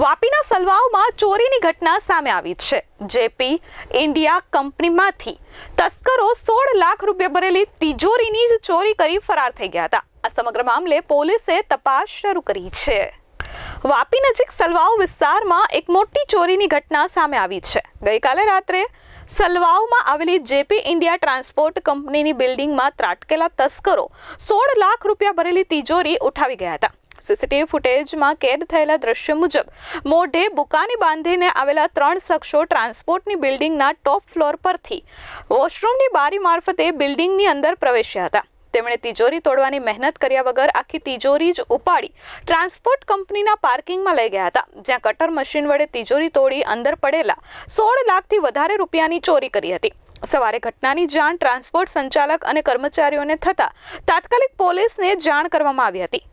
વાપીના સલવાવમાં ચોરીની ઘટના સામે આવી છે. જેપી ઇન્ડિયા કંપનીમાંથી તસ્કરો સોળ લાખ રૂપિયા ભરેલી તિજોરીની જ ચોરી કરી ફરાર થઈ ગયા હતા. આ સમગ્ર મામલે પોલીસે તપાસ શરૂ કરી છે. વાપી નજીક સલવાવ વિસ્તારમાં એક મોટી ચોરીની ઘટના સામે આવી છે. ગઈકાલે રાત્રે સલવાવમાં આવેલી જેપી ઇન્ડિયા ટ્રાન્સપોર્ટ કંપનીની બિલ્ડિંગમાં ત્રાટકેલા તસ્કરો સોળ લાખ રૂપિયા ભરેલી તિજોરી ઉઠાવી ગયા હતા. સીસીટીવી ફૂટેજમાં કેદ થયેલા દ્રશ્ય મુજબ, મોઢે બુકાની બાંધીને આવેલા ત્રણ શખ્સો ટ્રાન્સપોર્ટની બિલ્ડિંગના ટોપ ફ્લોર પરથી વોશરૂમની બારી મારફતે બિલ્ડિંગની અંદર પ્રવેશ્યા હતા. તેમણે તિજોરી તોડવાની મહેનત કર્યા વગર આખી તિજોરી જ ઉપાડી ટ્રાન્સપોર્ટ કંપનીના પાર્કિંગમાં લઈ ગયા હતા, જ્યાં કટર મશીન વડે તિજોરી તોડી અંદર પડેલા સોળ લાખથી વધારે રૂપિયાની ચોરી કરી હતી. સવારે ઘટનાની જાણ ટ્રાન્સપોર્ટ સંચાલક અને કર્મચારીઓને થતાં તાત્કાલિક પોલીસને જાણ કરવામાં આવી હતી.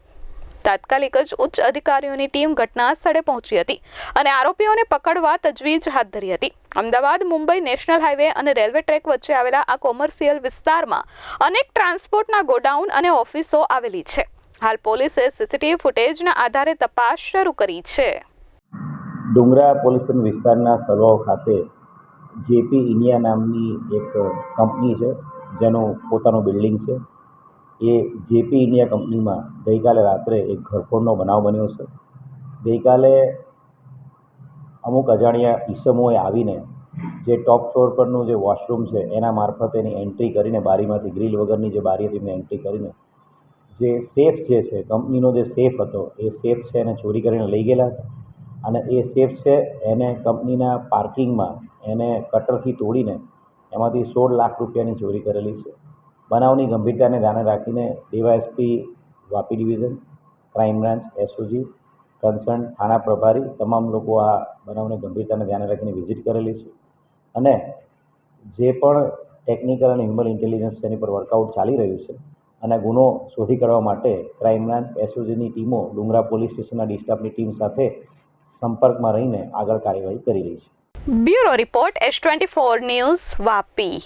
તાત્કાલિક જ ઉચ્ચ અધિકારીઓની ટીમ ઘટના સ્થળે પહોંચી હતી અને આરોપીઓને પકડવા તજવીજ હાથ ધરી હતી. અમદાવાદ, મુંબઈ નેશનલ હાઈવે અને રેલવે ટ્રેક વચ્ચે આવેલા આ કોમર્શિયલ વિસ્તારમાં અનેક ટ્રાન્સપોર્ટના ગોડાઉન અને ઓફિસો આવેલી છે. હાલ પોલીસે સીસીટીવી ફૂટેજના આધારે તપાસ શરૂ કરી છે. ડુંગરા પોલ્યુશન વિસ્તારના સર્વાઓ ખાતે જેપી ઇન્ડિયા નામની એક કંપની છે, જેનું પોતાનું બિલ્ડિંગ છે. એ જેપી ઇન્ડિયા કંપનીમાં ગઈકાલે રાત્રે એક ઘરફોડનો બનાવ બન્યો છે. ગઈકાલે અમુક અજાણ્યા ઈસમોએ આવીને જે ટોપ ફ્લોર પરનું જે વોશરૂમ છે, એના મારફતે એની એન્ટ્રી કરીને બારીમાંથી ગ્રીલ વગરની જે બારી હતી, એમને એન્ટ્રી કરીને જે સેફ જે છે, કંપનીનો જે સેફ હતો, એ સેફ છે એને ચોરી કરીને લઈ ગયેલા હતા. અને એ સેફ છે એને કંપનીના પાર્કિંગમાં એને કટરથી તોડીને એમાંથી સોળ લાખ રૂપિયાની ચોરી કરેલી છે. બનાવની ગંભીરતાને ધ્યાને રાખીને DYSP, Vapi division, crime branch, SOG, concern, થાણા પ્રભારી તમામ લોકો આ બનાવને ગંભીરતાને ધ્યાને રાખીને વિઝિટ કરેલી છે. અને જે પણ ટેકનિકલ અને હ્યુમન ઇન્ટેલિજન્સ તેની પર વર્કઆઉટ ચાલી રહ્યું છે અને ગુનો શોધી કાઢવા માટે ક્રાઇમ બ્રાન્ચ, એસઓજીની ટીમો ડુંગરા પોલીસ સ્ટેશનના ડિસ્ટાફની ટીમ સાથે સંપર્કમાં રહીને આગળ કાર્યવાહી કરી રહી છે. Bureau report S twenty four news, Vapi.